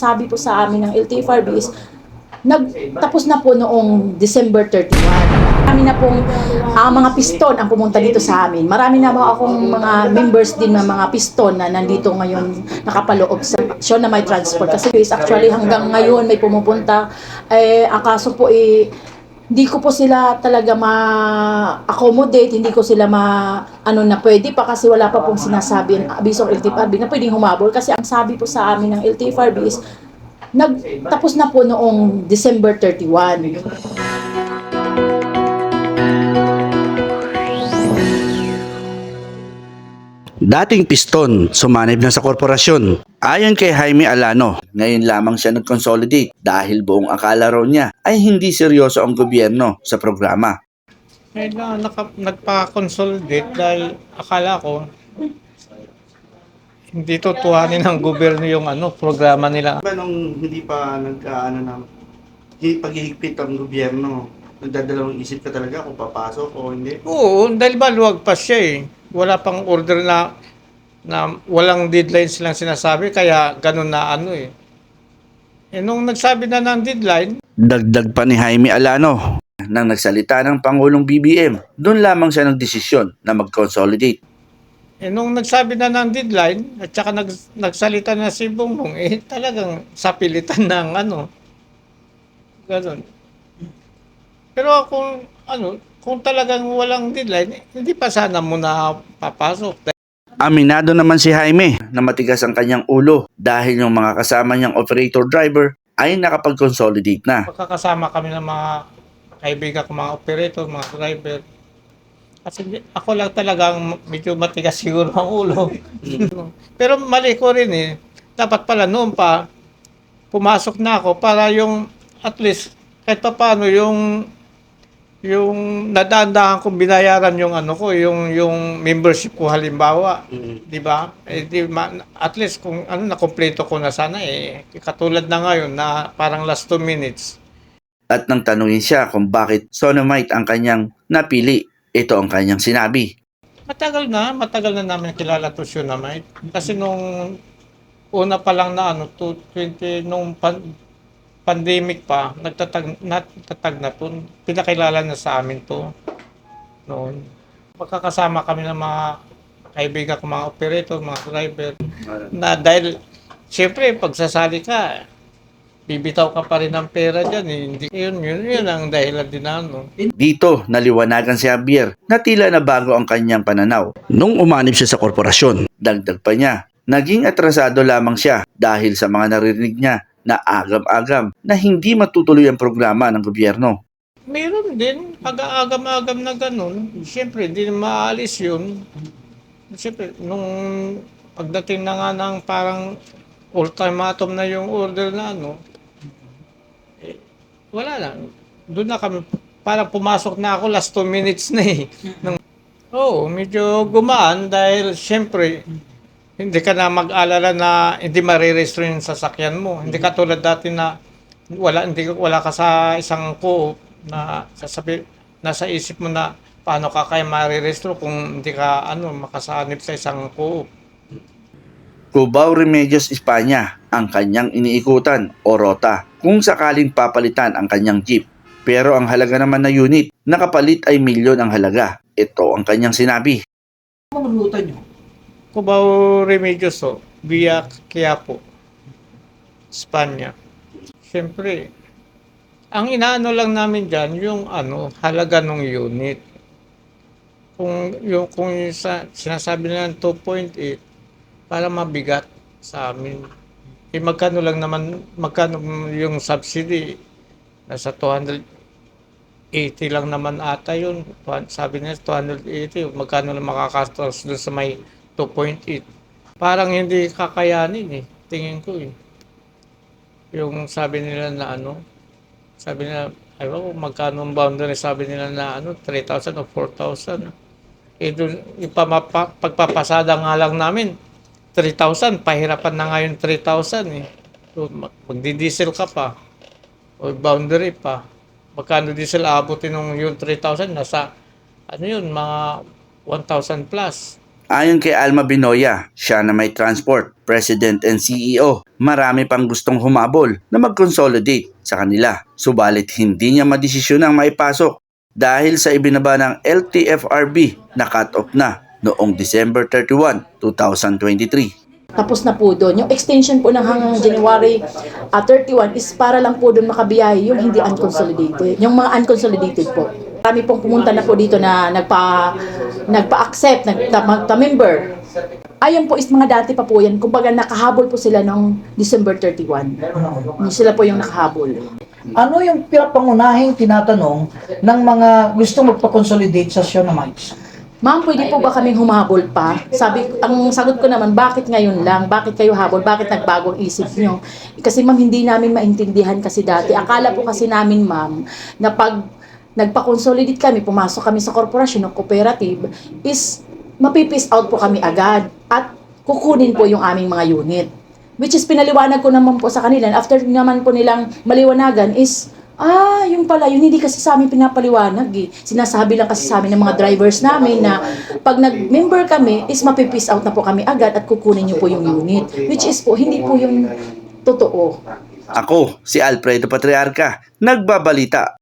sabi po sa amin ng LTFRB is, nagtapos na po noong December 31. Kami na pong ah, mga piston ang pumunta dito sa amin. Marami na po akong mga members din ng mga piston na nandito ngayon nakapaloob sa aksyon na may transport. Kasi is actually hanggang ngayon may pumupunta. Eh, ang kaso po eh, hindi ko po sila talaga ma-accommodate, hindi ko sila ma ano na pwede pa kasi wala pa pong sinasabi ang abisong LTFRB na pwedeng humabol kasi ang sabi po sa amin ng LTFRB is nagtapos na po noong December 31. Dating piston, sumanib na sa korporasyon. Ayon kay Jaime Alano, ngayon lamang siya nag-consolidate dahil buong akala raw niya ay hindi seryoso ang gobyerno sa programa. Eh, na, naka, nagpa-consolidate dahil akala ko hindi tutuhanin ng gobyerno yung ano, programa nila. Ba nung hindi pa nagkaano na hi- paghihigpit ang gobyerno, nagdadalawang isip ka talaga kung papasok o hindi. Oo, dahil baluwag pa siya eh. Wala pang order na na walang deadline silang sinasabi kaya ganun na ano eh. Eh nung nagsabi na ng deadline, Dagdag pa ni Jaime Alano nang nagsalita ng Pangulong BBM, doon lamang siya nagdesisyon na mag-consolidate. eh nung nagsabi na ng deadline at saka nag, nagsalita na si Bongbong, eh talagang sapilitan ng ano. Ganun. Pero kung ano, kung talagang walang deadline, hindi pa sana muna papasok. Aminado naman si Jaime na matigas ang kanyang ulo dahil yung mga kasama niyang operator driver ay nakapag-consolidate na. Magkakasama kami ng mga kaibigan ko, mga operator, mga driver. Kasi ako lang talagang medyo matigas siguro ang ulo. Pero mali ko rin eh. Dapat pala noon pa, pumasok na ako para yung at least kahit pa paano yung yung nadaan kong binayaran yung ano ko, yung yung membership ko halimbawa, 'di ba? Eh, di, ma- at least kung ano na kompleto ko na sana eh katulad na ngayon na parang last two minutes. At nang tanungin siya kung bakit sonomite ang kanyang napili, ito ang kanyang sinabi. Matagal na, matagal na namin kilala to mate. Kasi nung una pa lang na ano, to 20 nung pan- pandemic pa, nagtatag nagtatag na to. Pinakilala na sa amin to noon. Magkakasama kami ng mga kaibigan ko, mga operator, mga driver, na dahil, siyempre, pagsasali ka, bibitaw ka pa rin ng pera dyan. Eh. Hindi, yun, yun, yun ang dahilan din ano. Dito, naliwanagan si Javier na tila na bago ang kanyang pananaw. Nung umanib siya sa korporasyon, dagdag pa niya, naging atrasado lamang siya dahil sa mga naririnig niya na agam-agam na hindi matutuloy ang programa ng gobyerno. Meron din, pag-aagam-agam na ganun, siyempre, hindi maalis yun. Siyempre, nung pagdating na nga ng parang ultimatum na yung order na ano, eh, wala na. Doon na kami, parang pumasok na ako last two minutes na eh. Oo, medyo gumaan dahil siyempre, hindi ka na mag-alala na hindi mariregister yung sasakyan mo. Hindi ka tulad dati na wala hindi wala ka sa isang co na sasabi nasa isip mo na paano ka kaya mariregister kung hindi ka ano makasanib sa isang co Cubao Remedios, Espanya ang kanyang iniikutan o rota kung sakaling papalitan ang kanyang jeep. Pero ang halaga naman na unit, nakapalit ay milyon ang halaga. Ito ang kanyang sinabi. Cubao Remedioso via Quiapo Espanya. Siyempre ang inaano lang namin diyan yung ano halaga ng unit. Kung yung kung yung sa, sinasabi nila ng 2.8 para mabigat sa amin. Eh magkano lang naman magkano yung subsidy? Nasa 280 lang naman ata yun. Sabi nila 280 magkano lang makakastos doon sa may 2.8 parang hindi kakayanin eh tingin ko eh. Yung sabi nila na ano sabi nila ayaw ko magkano ang boundary sabi nila na ano 3,000 o 4,000 eh dun, yung pamapa, pagpapasada nga lang namin 3,000 pahirapan na nga yung 3,000 eh. So, mag- magdi-diesel ka pa o boundary pa. Magkano diesel aabutin nung yung 3,000 nasa ano yun mga 1,000 plus Ayon kay Alma Binoya, siya na may transport, president and CEO, marami pang gustong humabol na mag-consolidate sa kanila. Subalit hindi niya madesisyon ang maipasok dahil sa ibinaba ng LTFRB na cut-off na noong December 31, 2023. Tapos na po doon. Yung extension po ng hanggang January ah, 31 is para lang po doon makabiyahe yung hindi unconsolidated. Yung mga unconsolidated po. Kami pong pumunta na po dito na nagpa nagpa-accept, nagpa-member. Ayan po is mga dati pa po yan. Kumbaga nakahabol po sila noong December 31. Hindi sila po yung nakahabol. Ano yung pinapangunahing tinatanong ng mga gusto magpa-consolidate sa Sionomites? Ma'am, pwede po ba kaming humabol pa? Sabi, ang sagot ko naman, bakit ngayon lang? Bakit kayo habol? Bakit nagbago ang isip nyo? Kasi ma'am, hindi namin maintindihan kasi dati. Akala po kasi namin, ma'am, na pag nagpa-consolidate kami, pumasok kami sa korporasyon o cooperative, is mapipis out po kami agad at kukunin po yung aming mga unit. Which is pinaliwanag ko naman po sa kanila. After naman po nilang maliwanagan is, ah, yung pala, yun hindi kasi sa amin pinapaliwanag eh. Sinasabi lang kasi sa amin ng mga drivers namin na pag nag-member kami is mapipis out na po kami agad at kukunin niyo po yung unit. Which is po, hindi po yung totoo. Ako, si Alfredo Patriarca, nagbabalita